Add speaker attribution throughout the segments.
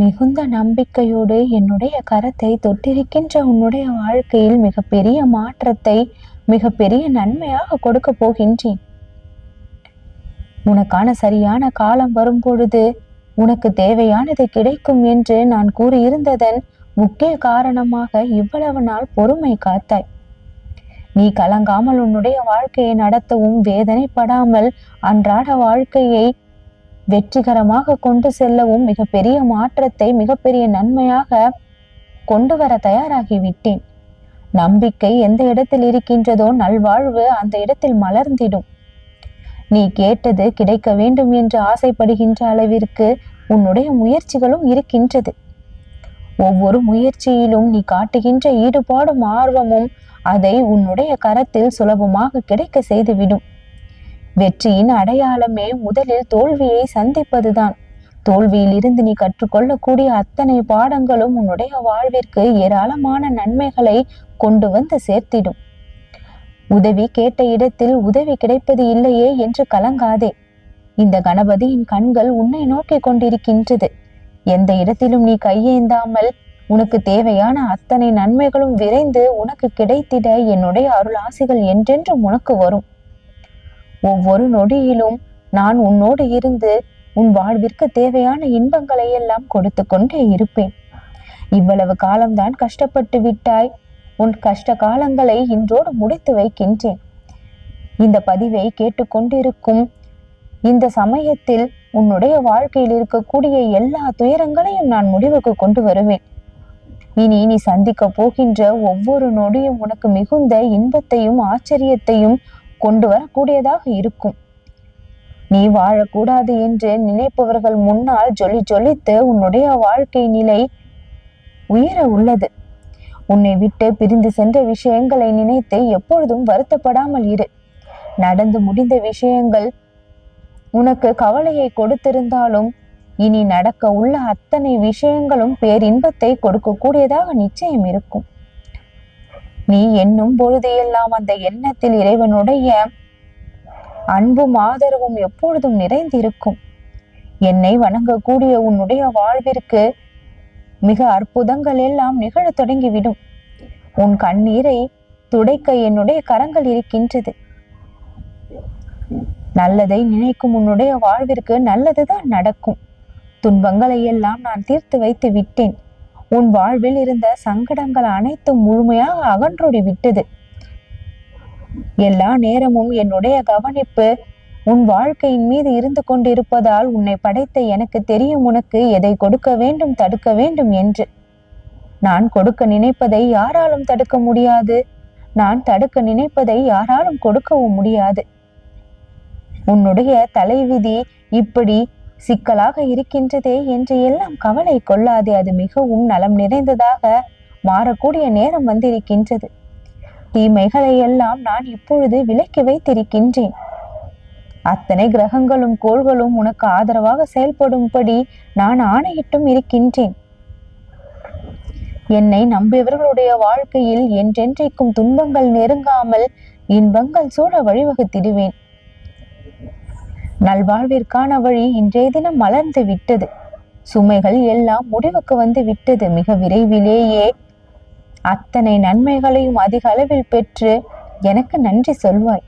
Speaker 1: மிகுந்த நம்பிக்கையோடு என்னுடைய கரத்தை தொட்டிருக்கின்ற உன்னுடைய வாழ்க்கையில் மிகப்பெரிய மாற்றத்தை மிகப்பெரிய நன்மையாக கொடுக்க போகின்றேன். உனக்கான சரியான காலம் வரும்பொழுது உனக்கு தேவையானது கிடைக்கும் என்று நான் கூறியிருந்ததன் முக்கிய காரணமாக இவ்வளவு நாள் பொறுமை காத்தாய். நீ கலங்காமல் உன்னுடைய வாழ்க்கையை நடத்தவும் வேதனைப்படாமல் அன்றாட வாழ்க்கையை வெற்றிகரமாக கொண்டு செல்லவும் மிகப்பெரிய மாற்றத்தை மிகப்பெரிய நன்மையாக கொண்டு வர தயாராகிவிட்டேன் நம்பிக்கை எந்த இடத்தில் இருக்கின்றதோ நல்வாழ்வு அந்த இடத்தில் மலர்ந்திடும். நீ கேட்டது கிடைக்க வேண்டும் என்று ஆசைப்படுகின்ற அளவிற்கு உன்னுடைய முயற்சிகளும் இருக்கின்றது. ஒவ்வொரு முயற்சியிலும் நீ காட்டுகின்ற ஈடுபாடும் ஆர்வமும் அதை உன்னுடைய கரத்தில் சுலபமாக கிடைக்க செய்துவிடும். வெற்றியின் அடையாளமே முதலில் தோல்வியை சந்திப்பதுதான். தோல்வியில் இருந்து நீ கற்றுக்கொள்ளக்கூடிய அத்தனை பாடங்களும் உன்னுடைய வாழ்விற்கு ஏராளமான நன்மைகளை கொண்டு வந்து சேர்த்திடும். உதவி கேட்ட இடத்தில் உதவி கிடைப்பது இல்லையே என்று கலங்காதே. இந்த கணபதியின் கண்கள் உன்னை நோக்கி கொண்டிருக்கின்றது. எந்த இடத்திலும் நீ கையேந்தாமல் உனக்கு தேவையான அத்தனை நன்மைகளும் விரைந்து உனக்கு கிடைத்திட என்னுடைய அருள் ஆசிகள் என்றென்றும் உனக்கு வரும். ஒவ்வொரு நொடியிலும் நான் உன்னோடு இருந்து உன் வாழ்விற்கு தேவையான இன்பங்களை எல்லாம் கொடுத்து கொண்டே இருப்பேன். இவ்வளவு காலம்தான் கஷ்டப்பட்டு விட்டாய். உன் கஷ்ட காலங்களை இன்றோடு முடித்து வைக்கின்றேன். இந்த பதிவை கேட்டுக்கொண்டிருக்கும் இந்த சமயத்தில் உன்னுடைய வாழ்க்கையில் இருக்கக்கூடிய எல்லா துயரங்களையும் நான் முடிவுக்கு கொண்டு வருவேன். இனி நீ சந்திக்க போகின்ற ஒவ்வொரு நொடியும் உனக்கு மிகுந்த இன்பத்தையும் ஆச்சரியத்தையும் கொண்டு வரக்கூடியதாக இருக்கும். நீ வாழக்கூடாது என்று நினைப்பவர்கள் முன்னால் ஜொலி ஜொலித்து உன்னுடைய வாழ்க்கை நிலை உயர உள்ளது. உன்னை விட்டு பிரிந்து சென்ற விஷயங்களை நினைத்து எப்பொழுதும் வருத்தப்படாமல் இரு. நடந்து முடிந்த விஷயங்கள் உனக்கு கவலையை கொடுத்திருந்தாலும் இனி நடக்க உள்ள அத்தனை விஷயங்களும் பேரின்பத்தை கொடுக்கக்கூடியதாக நிச்சயம் இருக்கும். நீ எண்ணும் பொழுதையெல்லாம் அந்த எண்ணத்தில் இறைவனுடைய அன்பும் ஆதரவும் எப்பொழுதும் நிறைந்திருக்கும். என்னை வணங்கக்கூடிய உன்னுடைய வாழ்விற்கு மிக அற்புதங்கள் எல்லாம் நிகழத் தொடங்கிவிடும். உன் கண்ணீரை துடைக்க என்னுடைய கரங்கள் இருக்கின்றது. நல்லதை நினைக்கும் உன்னுடைய வாழ்விற்கு நல்லதுதான் நடக்கும். துன்பங்களை எல்லாம் நான் தீர்த்து வைத்து விட்டேன். உன் வாழ்வில் இருந்த சங்கடங்கள் அனைத்தும் முழுமையாக அகன்றோடி விட்டது. எல்லா நேரமும் என்னுடைய கவனிப்பு உன் வாழ்க்கையின் மீது இருந்து கொண்டிருப்பதால் உன்னை படைத்த எனக்கு தெரியும் உனக்கு எதை கொடுக்க வேண்டும் தடுக்க வேண்டும் என்று. நான் கொடுக்க நினைப்பதை யாராலும் தடுக்க முடியாது. நான் தடுக்க நினைப்பதை யாராலும் கொடுக்கவும் முடியாது. உன்னுடைய தலைவிதி இப்படி சிக்கலாக இருக்கின்றதே என்று எல்லாம் கவலை கொள்ளாதே அது மிகவும் நலம் நிறைந்ததாக மாறக்கூடிய நேரம் வந்திருக்கின்றது. தீமைகளை எல்லாம் நான் இப்பொழுது விலக்கி வைத்திருக்கின்றேன். அத்தனை கிரகங்களும் கோள்களும் உனக்கு ஆதரவாக செயல்படும்படி நான் ஆணையிட்டும் இருக்கின்றேன். என்னை நம்பியவர்களுடைய வாழ்க்கையில் என்றென்றைக்கும் துன்பங்கள் நெருங்காமல் இன்பங்கள் சூழ வழிவகுத்திடுவேன். நல்வாழ்விற்கான வழி இன்றைய தினம் மலர்ந்து விட்டது. சுமைகள் எல்லாம் முடிவுக்கு வந்து விட்டது. மிக விரைவிலேயே அத்தனை நன்மைகளையும் அதிக அளவில் பெற்று எனக்கு நன்றி சொல்வாய்.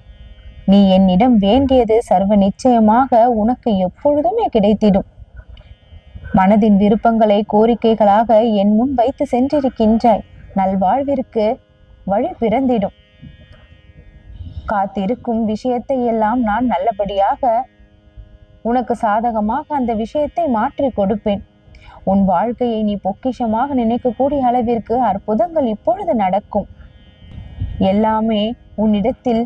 Speaker 1: நீ என்னிடம் வேண்டியது சர்வ நிச்சயமாக உனக்கு எப்பொழுதுமே கிடைத்திடும். மனதின் விருப்பங்களை கோரிக்கைகளாக என் முன் வைத்து சென்றிருக்கின்றாய். நல்வாழ்விற்கு வழி பிறந்திடும். காத்திருக்கும் விஷயத்தை எல்லாம் நான் நல்லபடியாக உனக்கு சாதகமாக அந்த விஷயத்தை மாற்றி கொடுப்பேன். உன் வாழ்க்கையை நீ பொக்கிஷமாக நினைக்கக்கூடிய அளவிற்கு அற்புதங்கள் இப்பொழுது நடக்கும். எல்லாமே உன்னிடத்தில்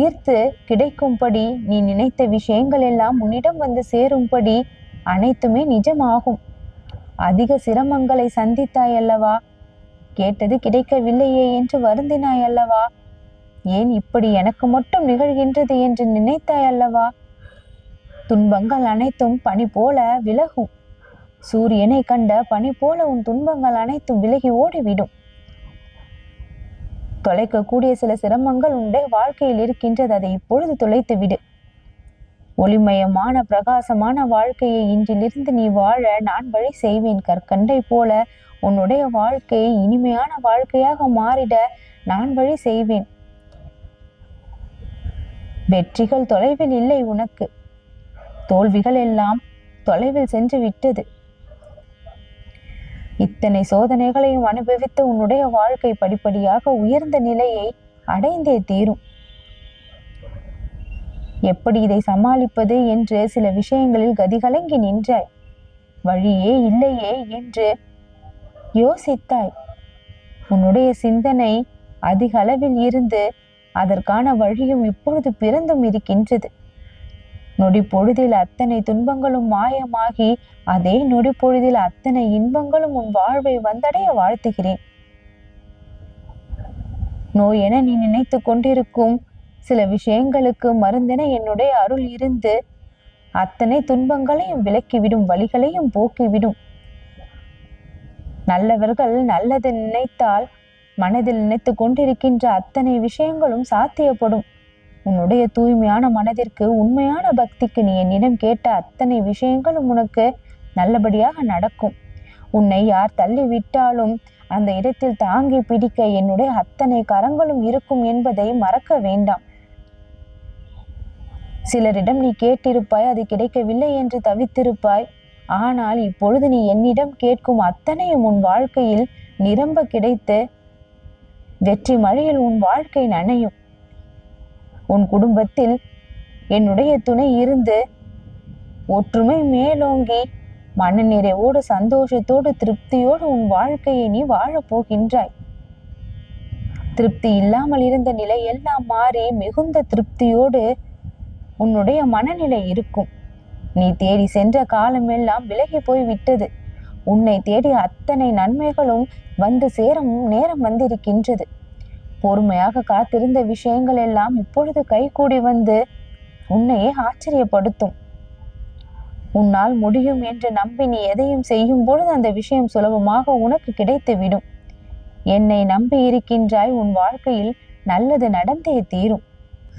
Speaker 1: ஈர்த்து கிடைக்கும்படி நீ நினைத்த விஷயங்கள் எல்லாம் உன்னிடம் வந்து சேரும்படி அனைத்துமே நிஜமாகும். அதிக சிரமங்களை சந்தித்தாய் அல்லவா கேட்டது கிடைக்கவில்லையே என்று வருந்தினாய் அல்லவா ஏன் இப்படி எனக்கு மட்டும் நிகழ்கின்றது என்று நினைத்தாய் அல்லவா துன்பங்கள் அனைத்தும் பனி போல விலகும். சூரியனை கண்ட பனி போல உன் துன்பங்கள் அனைத்தும் விலகி ஓடிவிடும். தொலைக்கக்கூடிய சில சிரமங்கள் உன்னுடைய வாழ்க்கையில் இருக்கின்றது அதை இப்பொழுது தொலைத்து விடு. ஒளிமயமான பிரகாசமான வாழ்க்கையை இன்றிலிருந்து நீ வாழ நான் வழி செய்வேன். கற்கண்டை போல உன்னுடைய வாழ்க்கையை இனிமையான வாழ்க்கையாக மாறிட நான் வழி செய்வேன். வெற்றிகள் தொலைவில் இல்லை உனக்கு. தோல்விகள் எல்லாம் தொலைவில் சென்று விட்டது. இத்தனை சோதனைகளையும் அனுபவித்த உன்னுடைய வாழ்க்கை படிப்படியாக உயர்ந்த நிலையை அடைந்தே தீரும். எப்படி இதை சமாளிப்பது என்று சில விஷயங்களில் கதிகலங்கி நின்றாய் வழியே இல்லையே என்று யோசித்தாய். உன்னுடைய சிந்தனை அதிக அளவில் இருந்து அதற்கான வழியும் இப்பொழுது பிறந்தும் இருக்கின்றது. நொடி பொழுதில் அத்தனை துன்பங்களும் மாயமாகி அதே நொடி பொழுதில் அத்தனை இன்பங்களும் உன் வாழ்வை வந்தடைய வாழ்த்துகிறேன். நோய் என நீ நினைத்து கொண்டிருக்கும் சில விஷயங்களுக்கு மருந்தென என்னுடைய அருள் இருந்து அத்தனை துன்பங்களையும் விலக்கிவிடும் வழிகளையும் போக்கிவிடும். நல்லவர்கள் நல்லது நினைத்தால் மனதில் நினைத்து கொண்டிருக்கின்ற அத்தனை விஷயங்களும் சாத்தியப்படும். உன்னுடைய தூய்மையான மனதிற்கு உண்மையான பக்திக்கு நீ என்னிடம் கேட்ட அத்தனை விஷயங்களும் உனக்கு நல்லபடியாக நடக்கும். உன்னை யார் தள்ளி விட்டாலும் அந்த இடத்தில் தாங்கி பிடிக்க என்னுடைய அத்தனை கரங்களும் இருக்கும் என்பதை மறக்க வேண்டாம். சிலரிடம் நீ கேட்டிருப்பாய் அது கிடைக்கவில்லை என்று தவித்திருப்பாய். ஆனால் இப்பொழுது நீ என்னிடம் கேட்கும் அத்தனையும் உன் வாழ்க்கையில் நிரம்ப கிடைத்து வெற்றி மழையில் உன் வாழ்க்கை நனையும். உன் குடும்பத்தில் என்னுடைய துணை இருந்து ஒற்றுமை மேலோங்கி மன நிறைவோடு சந்தோஷத்தோடு திருப்தியோடு உன் வாழ்க்கையை நீ வாழப் போகின்றாய். திருப்தி இல்லாமல் இருந்த நிலை எல்லாம் மாறி மிகுந்த திருப்தியோடு உன்னுடைய மனநிலை இருக்கும். நீ தேடி சென்ற காலமெல்லாம் விலகி போய் விட்டது உன்னை தேடி அத்தனை நன்மைகளும் வந்து சேரும் நேரம் வந்திருக்கின்றது. பொறுமையாக காத்திருந்த விஷயங்கள் எல்லாம் இப்பொழுது கைகூடி வந்து உன்னையே ஆச்சரியப்படுத்தும். உன்னால் முடியும் என்று நம்பி நீ எதையும் செய்யும் பொழுது அந்த விஷயம் சுலபமாக உனக்கு கிடைத்துவிடும். என்னை நம்பி இருக்கின்றாய் உன் வாழ்க்கையில் நல்லது நடந்தே தீரும்.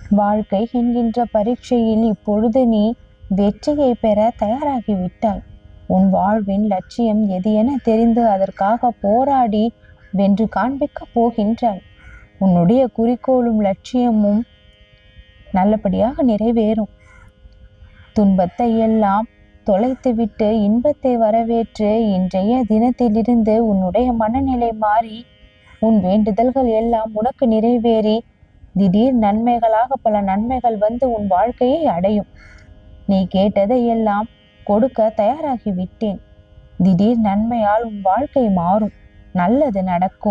Speaker 1: வாழ்க்கை என்கின்ற பரீட்சையில் இப்பொழுது நீ வெற்றியை பெற தயாராகிவிட்டாய் உன் வாழ்வின் லட்சியம் எது என தெரிந்து அதற்காக போராடி வென்று காண்பிக்கப் போகின்றாய். உன்னுடைய குறிக்கோளும் லட்சியமும் நல்லபடியாக நிறைவேறும். துன்பத்தை எல்லாம் தொலைத்துவிட்டு இன்பத்தை வரவேற்று இன்றைய தினத்திலிருந்து உன்னுடைய மனநிலை மாறி உன் வேண்டுதல்கள் எல்லாம் உனக்கு நிறைவேறி திடீர் நன்மைகளாக பல நன்மைகள் வந்து உன் வாழ்க்கையை அடையும். நீ கேட்டதை எல்லாம் கொடுக்க தயாராகி விட்டேன் திடீர் நன்மையால் உன் வாழ்க்கை மாறும். நல்லது நடக்கும்.